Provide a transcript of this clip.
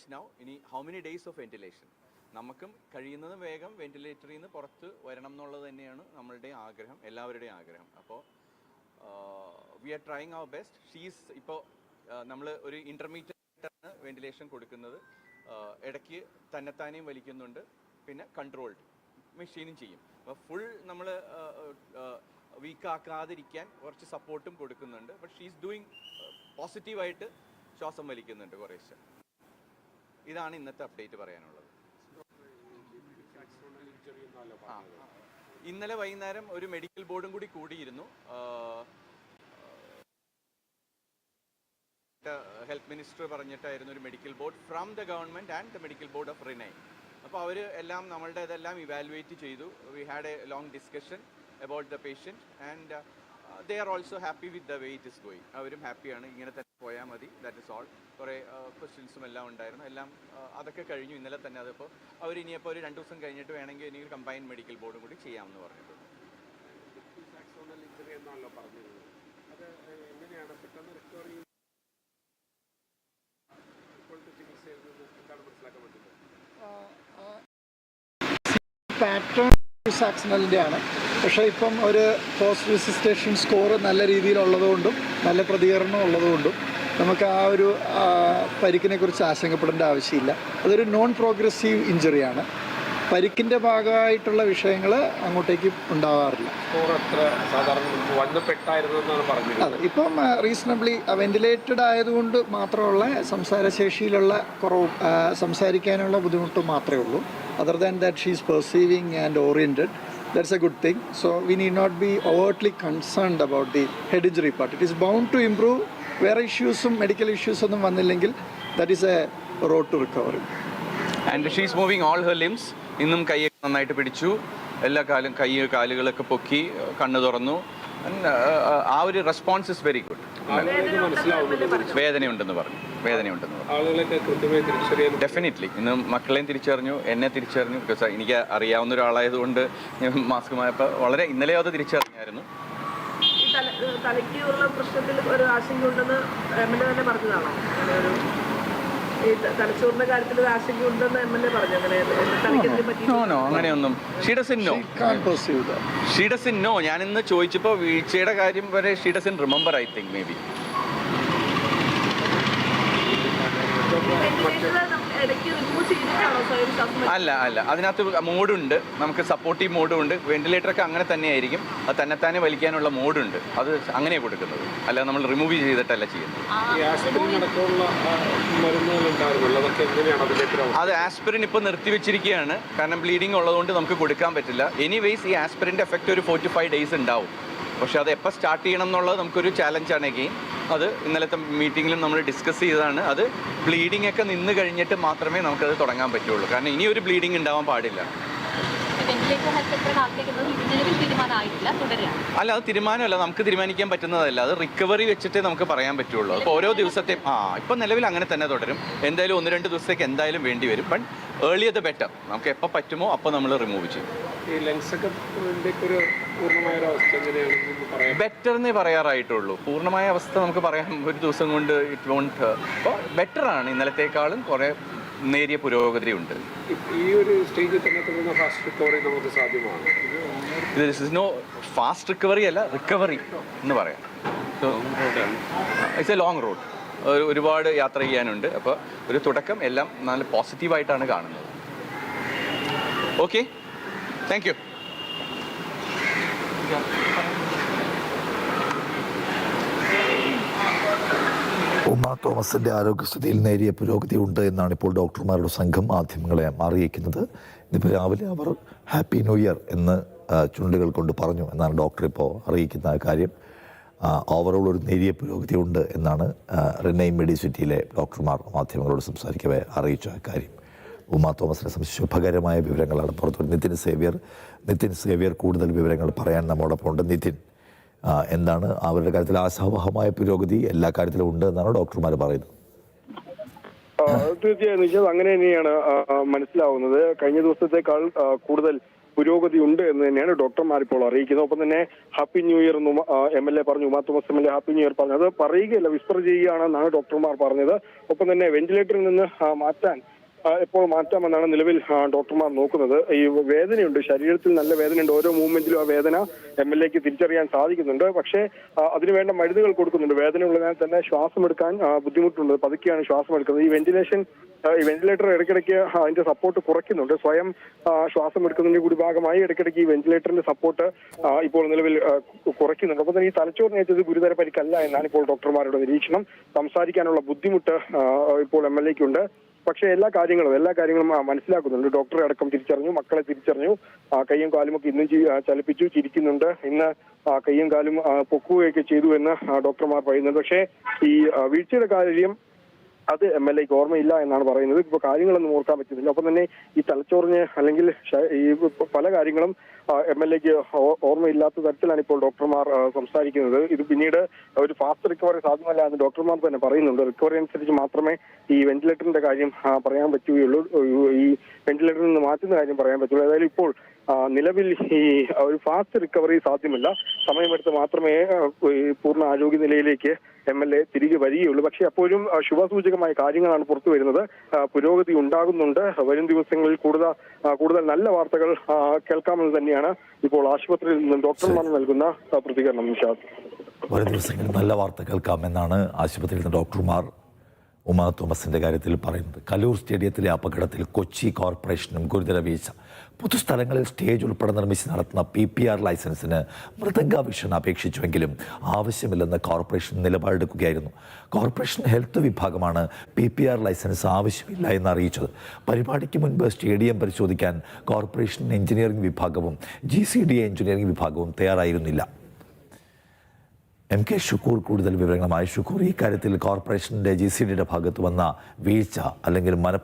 Challenge now ഇനി how many days of ventilation നമുക്കും കഴിയുന്നതും വേഗം വെന്റിലേറ്ററിൽ നിന്ന് പുറത്ത് വരണം എന്നുള്ളത് തന്നെയാണ് നമ്മളുടെ ആഗ്രഹം എല്ലാവരുടെയും ആഗ്രഹം. അപ്പോൾ we are trying our best she's ഇപ്പോൾ നമ്മൾ ഒരു ഇന്റർമീഡിയറ്റാണ് വെന്റിലേഷൻ കൊടുക്കുന്നത്. ഇടയ്ക്ക് തന്നെത്താനെയും വലിക്കുന്നുണ്ട്. പിന്നെ കൺട്രോൾഡ് മെഷീനും ചെയ്യും. അപ്പോൾ ഫുൾ നമ്മൾ വീക്കാക്കാതിരിക്കാൻ കുറച്ച് സപ്പോർട്ടും കൊടുക്കുന്നുണ്ട്. ബട്ട് ഷീസ് ഡൂയിങ് പോസിറ്റീവായിട്ട് ശ്വാസം വലിക്കുന്നുണ്ട് കുറേശ്ശെ. ഇതാണ് ഇന്നത്തെ അപ്ഡേറ്റ് പറയാനുള്ളത്. ഇന്നലെ വൈകുന്നേരം ഒരു മെഡിക്കൽ ബോർഡും കൂടി കൂടിയിരുന്നു. ഹെൽത്ത് മിനിസ്റ്റർ പറഞ്ഞിട്ടായിരുന്നു ഒരു medical board from the government and the medical board of Renai അപ്പോൾ അവർ എല്ലാം നമ്മളുടെ ഇതെല്ലാം ഇവാലുവേറ്റ് ചെയ്തു we had a long discussion about the patient and they are also happy with the way is going അവരും ഹാപ്പിയാണ് ഇങ്ങനെ തന്നെ പോയാൽ മതി. ദാറ്റ് ഇസ് ഓൾ കുറേ ക്വസ്റ്റ്യൻസും എല്ലാം ഉണ്ടായിരുന്നു. എല്ലാം അതൊക്കെ കഴിഞ്ഞു. ഇന്നലെ തന്നെ അതിപ്പോൾ അവർ ഇനിയിപ്പോൾ ഒരു രണ്ട് ദിവസം കഴിഞ്ഞിട്ട് വേണമെങ്കിൽ ഇനി ഒരു കമ്പൈൻഡ് മെഡിക്കൽ ബോർഡും കൂടി ചെയ്യാമെന്ന് പറഞ്ഞിട്ടുണ്ട്. പാറ്റേൺ സാക്സണലിന്റെ ആണ് പക്ഷേ ഇപ്പം ഒരു പോസ്റ്റ് റെസിസ്റ്റേഷൻ സ്കോർ നല്ല രീതിയിലുള്ളതുകൊണ്ടും നല്ല പ്രതികരണം ഉള്ളതുകൊണ്ടും നമുക്ക് ആ ഒരു ആ, പരിക്കിനെ കുറിച്ച് ആശങ്കപ്പെടേണ്ട ആവശ്യമില്ല. അതൊരു നോൺ പ്രോഗ്രസീവ് ഇഞ്ചറിയാണ് പരിക്കിന്റെ ഭാഗമായിട്ടുള്ള വിഷയങ്ങൾ അങ്ങോട്ടേക്ക് ഉണ്ടാവാറില്ല. അതെ ഇപ്പം റീസണബിളി വെന്റിലേറ്റഡ് ആയതുകൊണ്ട് മാത്രമുള്ള സംസാരശേഷിയിലുള്ള കുറവ് സംസാരിക്കാനുള്ള ബുദ്ധിമുട്ട് മാത്രമേ ഉള്ളൂ. Other than that she's perceiving and oriented that's a good thing so we need not be overtly concerned about the head injury part it is bound to improve വേറെ ഇഷ്യൂസും മെഡിക്കൽ ഇഷ്യൂസ് ഒന്നും വന്നില്ലെങ്കിൽ that is a road to recovery and she's moving all her limbs ഇന്നും കൈ നന്നായിട്ട് പിടിച്ചു. എല്ലാ കാലും കൈ കാലുകളൊക്കെ പൊക്കി കണ്ണു തുറന്നു. ആ ഒരു റെസ്പോൺസ് ഇസ് വെരി ഗുഡ് വേദനയുണ്ടെന്ന് പറഞ്ഞു. വേദനയുണ്ടെന്ന് പറഞ്ഞു. ഡെഫിനറ്റ്ലി ഇന്ന് മക്കളെയും തിരിച്ചറിഞ്ഞു എന്നെ തിരിച്ചറിഞ്ഞു. ബിക്കോസ് എനിക്ക് അറിയാവുന്ന ഒരാളായതുകൊണ്ട് ഞാൻ മാസ്ക് മായപ്പോൾ വളരെ ഇന്നലെ അത് തിരിച്ചറിഞ്ഞായിരുന്നു. തലയ്ക്കുള്ള പ്രശ്നത്തിൽ ഒരു ആശങ്കയുണ്ടെന്ന് എം എൽ എ തന്നെ പറഞ്ഞതാണോ? ഈ ത- തലച്ചോറിന്റെ കാര്യത്തിൽ ഒരു ആശങ്കയുണ്ടെന്ന് എം എൽ എ പറഞ്ഞു. അങ്ങനെ പറ്റി? നോ നോ അങ്ങനെയൊന്നും. She doesn't know? Can perceive that she doesn't know? ഞാൻ ഇന്ന് ചോദിച്ചപ്പോൾ വീഴ്ചയുടെ കാര്യം വരെ she doesn't remember I think maybe ventilator ഇടയ്ക്ക് റിമൂവ് ചെയ്തിട്ടാണോ സ്വയം ശ്വാസം വലി- അല്ല അല്ല. അതിനകത്ത് മോഡുണ്ട്. നമുക്ക് സപ്പോർട്ടീവ് മോഡും ഉണ്ട് വെന്റിലേറ്ററൊക്കെ അങ്ങനെ തന്നെയായിരിക്കും. അത് തന്നെത്താനെ വലിക്കാനുള്ള മോഡുണ്ട്. അത് അങ്ങനെ കൊടുക്കുന്നത്. അല്ല നമ്മൾ റിമൂവ് ചെയ്തിട്ടല്ല ചെയ്യുന്നത്. അത് ആസ്പിരിൻ ഇപ്പോൾ നിർത്തിവെച്ചിരിക്കുകയാണ് കാരണം ബ്ലീഡിംഗ് ഉള്ളതുകൊണ്ട് നമുക്ക് കൊടുക്കാൻ പറ്റില്ല. എനിവേസ് ഈ ആസ്പിരിന്റെ എഫക്റ്റ് ഒരു ഫോർട്ടി ഫൈവ് ഡേയ്സ് ഉണ്ടാവും. പക്ഷെ അത് എപ്പോൾ സ്റ്റാർട്ട് ചെയ്യണം എന്നുള്ളത് നമുക്കൊരു ചാലഞ്ചാണ് എഗെയിൻ അത് ഇന്നലത്തെ മീറ്റിങ്ങിലും നമ്മൾ ഡിസ്കസ് ചെയ്തതാണ്. അത് ബ്ലീഡിംഗ് ഒക്കെ നിന്ന് കഴിഞ്ഞിട്ട് മാത്രമേ നമുക്കത് തുടങ്ങാൻ പറ്റുള്ളൂ. കാരണം ഇനി ഒരു ബ്ലീഡിംഗ് ഉണ്ടാവാൻ പാടില്ല. അല്ല അത് തീരുമാനമല്ല. നമുക്ക് തീരുമാനിക്കാൻ പറ്റുന്നതല്ല. അത് റിക്കവറി വെച്ചിട്ടേ നമുക്ക് പറയാൻ പറ്റുള്ളൂ. അപ്പോൾ ഓരോ ദിവസത്തെയും ആ ഇപ്പം നിലവിൽ അങ്ങനെ തന്നെ തുടരും. എന്തായാലും ഒന്ന് രണ്ട് ദിവസത്തേക്ക് എന്തായാലും വേണ്ടി വരും. ബട്ട് ഏർലി ദ ബെറ്റർ നമുക്ക് എപ്പോൾ പറ്റുമോ അപ്പോൾ നമ്മൾ റിമൂവ് ചെയ്യും. ഈ ലെൻസ് ഒക്കെ ഇതിന്റെയൊക്കെ ഒരു പൂർണമായ അവസ്ഥ എങ്ങനെയാണെന്ന് പറയാൻ? ബെറ്റർ എന്നേ പറയാറായിട്ടുള്ളൂ. പൂർണമായ അവസ്ഥ നമുക്ക് പറയാൻ ഒരു ദിവസം കൊണ്ട് ഇറ്റ് വോണ്ട് അപ്പോൾ ബെറ്ററാണ് ഇന്നലത്തേക്കാളും കുറേ നേരിയ പുരോഗതിയുണ്ട്. ഈ- ഒരു സ്റ്റേജിൽ തന്നെ ഫാസ്റ്റ് റിക്കവറി നമുക്ക് സാധ്യമാണ്. ഇത് this is no fast recovery അല്ല റിക്കവറി എന്ന് പറയാം. ഇറ്റ്സ് എ ലോങ് റോഡ് ഒരുപാട് യാത്ര ചെയ്യാനുണ്ട്. അപ്പോൾ ഒരു തുടക്കം എല്ലാം നല്ല പോസിറ്റീവായിട്ടാണ് കാണുന്നത്. ഓക്കെ താങ്ക് യു ഉമ്മ തോമസിന്റെ ആരോഗ്യസ്ഥിതിയിൽ നേരിയ പുരോഗതി ഉണ്ട് എന്നാണ് ഇപ്പോൾ ഡോക്ടർമാരുടെ സംഘം മാധ്യമങ്ങളെ അറിയിക്കുന്നത്. ഇന്നിപ്പോൾ രാവിലെ അവർ ഹാപ്പി ന്യൂ ഇയർ എന്ന് ചുണ്ടുകൾ കൊണ്ട് പറഞ്ഞു എന്നാണ് ഡോക്ടർ ഇപ്പോൾ അറിയിക്കുന്ന കാര്യം. ഓവറോൾ ഒരു നേരിയ പുരോഗതി ഉണ്ട് എന്നാണ് റിനൈ മെഡിസിറ്റിയിലെ ഡോക്ടർമാർ മാധ്യമങ്ങളോട് സംസാരിക്കവേ അറിയിച്ച കാര്യം. ഉമ്മ തോമസിനെ സംബന്ധിച്ച് ശുഭകരമായ വിവരങ്ങളാണ് പുറത്തു നിതിൻ സേവ്യർ നിതിൻ സേവ്യർ കൂടുതൽ വിവരങ്ങൾ പറയാൻ നമ്മോടൊപ്പം ഉണ്ട്. നിതിൻ എന്താണ് അവരുടെ കാര്യത്തിൽ ആശാവഹമായ പുരോഗതി എല്ലാ കാര്യത്തിലും ഉണ്ട് എന്നാണ് ഡോക്ടർമാർ പറയുന്നത്? തീർച്ചയായും നിശ്ചയം അങ്ങനെ തന്നെയാണ് മനസ്സിലാവുന്നത്. കഴിഞ്ഞ ദിവസത്തേക്കാൾ കൂടുതൽ പുരോഗതി ഉണ്ട് എന്ന് തന്നെയാണ് ഡോക്ടർമാർ ഇപ്പോൾ അറിയിക്കുന്നത്. ഒപ്പം തന്നെ ഹാപ്പി ന്യൂ ഇയർ എന്ന് എം എൽ എ പറഞ്ഞു Uma Thomas M L A happy new year പറഞ്ഞു. അത് പറയുകയല്ല വിസ്പർ ചെയ്യുകയാണെന്നാണ് ഡോക്ടർമാർ പറഞ്ഞത്. ഒപ്പം തന്നെ വെന്റിലേറ്ററിൽ നിന്ന് മാറ്റാൻ ആ, എപ്പോൾ മാറ്റാമെന്നാണ് നിലവിൽ ഡോക്ടർമാർ നോക്കുന്നത്. ഈ വേദനയുണ്ട്. ശരീരത്തിൽ നല്ല വേദനയുണ്ട്. ഓരോ മൂവ്മെന്റിലും ആ വേദന എം എൽ എക്ക് തിരിച്ചറിയാൻ സാധിക്കുന്നുണ്ട്. പക്ഷേ അതിനുവേണ്ട മരുന്നുകൾ കൊടുക്കുന്നുണ്ട്. വേദന ഉള്ളതിനാൽ തന്നെ ശ്വാസം എടുക്കാൻ ബുദ്ധിമുട്ടുണ്ട്. പതുക്കെയാണ് ശ്വാസം എടുക്കുന്നത് ഈ വെന്റിലേഷൻ ഈ വെന്റിലേറ്റർ ഇടയ്ക്കിടയ്ക്ക് അതിന്റെ സപ്പോർട്ട് കുറയ്ക്കുന്നുണ്ട്. സ്വയം ശ്വാസം എടുക്കുന്നതിന്റെ കൂടി ഭാഗമായി ഇടയ്ക്കിടയ്ക്ക് ഈ വെന്റിലേറ്ററിന്റെ സപ്പോർട്ട് ഇപ്പോൾ നിലവിൽ കുറയ്ക്കുന്നുണ്ട്. അപ്പോൾ തന്നെ ഈ തലച്ചോറിനേറ്റത് ഗുരുതര പരിക്കല്ല എന്നാണ് ഇപ്പോൾ ഡോക്ടർമാരുടെ നിരീക്ഷണം. സംസാരിക്കാനുള്ള ബുദ്ധിമുട്ട് ഇപ്പോൾ എം എൽ എക്കുണ്ട് പക്ഷേ എല്ലാ കാര്യങ്ങളും എല്ലാ കാര്യങ്ങളും മനസ്സിലാക്കുന്നുണ്ട്. ഡോക്ടറെ അടക്കം തിരിച്ചറിഞ്ഞു മക്കളെ തിരിച്ചറിഞ്ഞു. കയ്യും കാലും ഒക്കെ ഇന്നും ചലിപ്പിച്ചു ചിരിക്കുന്നുണ്ട്. ഇന്ന് കയ്യും കാലും പൊക്കുകയൊക്കെ ചെയ്തു എന്ന് ഡോക്ടർമാർ പറയുന്നുണ്ട്. പക്ഷേ ഈ വീഴ്ചയുടെ കാര്യം അത് എം എൽ എക്ക് ഓർമ്മയില്ല എന്നാണ് പറയുന്നത്. ഇപ്പൊ കാര്യങ്ങളൊന്നും ഓർക്കാൻ പറ്റുന്നില്ല ഒപ്പം തന്നെ ഈ തലച്ചോറിന് അല്ലെങ്കിൽ ഈ പല കാര്യങ്ങളും എം എൽ എക്ക് ഓർമ്മയില്ലാത്ത തരത്തിലാണ് ഇപ്പോൾ ഡോക്ടർമാർ സംസാരിക്കുന്നത്. ഇത് പിന്നീട് ഒരു ഫാസ്റ്റ് റിക്കവറി സാധ്യമല്ല എന്ന് ഡോക്ടർമാർ തന്നെ പറയുന്നുണ്ട്. റിക്കവറി അനുസരിച്ച് മാത്രമേ ഈ വെന്റിലേറ്ററിന്റെ കാര്യം പറയാൻ പറ്റുകയുള്ളൂ. ഈ വെന്റിലേറ്ററിൽ നിന്ന് മാറ്റുന്ന കാര്യം പറയാൻ പറ്റുള്ളൂ. ഏതായാലും ഇപ്പോൾ നിലവിൽ ഈ ഒരു ഫാസ്റ്റ് റിക്കവറി സാധ്യമല്ല. സമയമെടുത്ത് മാത്രമേ ഈ പൂർണ ആരോഗ്യ നിലയിലേക്ക് എം എൽ എ തിരികെ വരികയുള്ളൂ. പക്ഷേ അപ്പോഴും ശുഭസൂചകമായ കാര്യങ്ങളാണ് പുറത്തു വരുന്നത്. പുരോഗതി ഉണ്ടാകുന്നുണ്ട്. വരും ദിവസങ്ങളിൽ കൂടുതൽ കൂടുതൽ നല്ല വാർത്തകൾ കേൾക്കാമെന്ന് തന്നെയാണ് ഇപ്പോൾ ആശുപത്രിയിൽ നിന്നും ഡോക്ടർമാർ നൽകുന്ന പ്രതികരണം നിഷാദ്. വരും ദിവസങ്ങളിൽ നല്ല വാർത്ത കേൾക്കാമെന്നാണ് ആശുപത്രിയിൽ നിന്ന് ഡോക്ടർമാർ ഉമാ തോമസിന്റെ കാര്യത്തിൽ പറയുന്നത്. കലൂർ സ്റ്റേഡിയത്തിലെ അപകടത്തിൽ കൊച്ചി കോർപ്പറേഷനും ഗുരുതര വീഴ്ച. പൊതുസ്ഥലങ്ങളിൽ സ്റ്റേജ് ഉൾപ്പെടെ നിർമ്മിച്ച് നടത്തുന്ന പി പി ആർ ലൈസൻസിന് മൃദംഗാഭിഷൺ അപേക്ഷിച്ചുവെങ്കിലും ആവശ്യമില്ലെന്ന് കോർപ്പറേഷൻ നിലപാടെടുക്കുകയായിരുന്നു. കോർപ്പറേഷൻ ഹെൽത്ത് വിഭാഗമാണ് പി പി ആർ ലൈസൻസ് ആവശ്യമില്ല എന്ന് അറിയിച്ചത് പരിപാടിക്ക് മുൻപ് സ്റ്റേഡിയം പരിശോധിക്കാൻ കോർപ്പറേഷൻ എഞ്ചിനീയറിംഗ് വിഭാഗവും ജി സി ഡി എഞ്ചിനീയറിംഗ് വിഭാഗവും തയ്യാറായിരുന്നില്ല. എം കെ ഷുക്കൂർ കൂടുതൽ വിവരങ്ങളുമായി. ഷുക്കൂർ ഈ കാര്യത്തിൽ കോർപ്പറേഷന്റെ ജി സി ഡിയുടെ ഭാഗത്ത് വന്ന വീഴ്ച അല്ലെങ്കിൽ മനഃ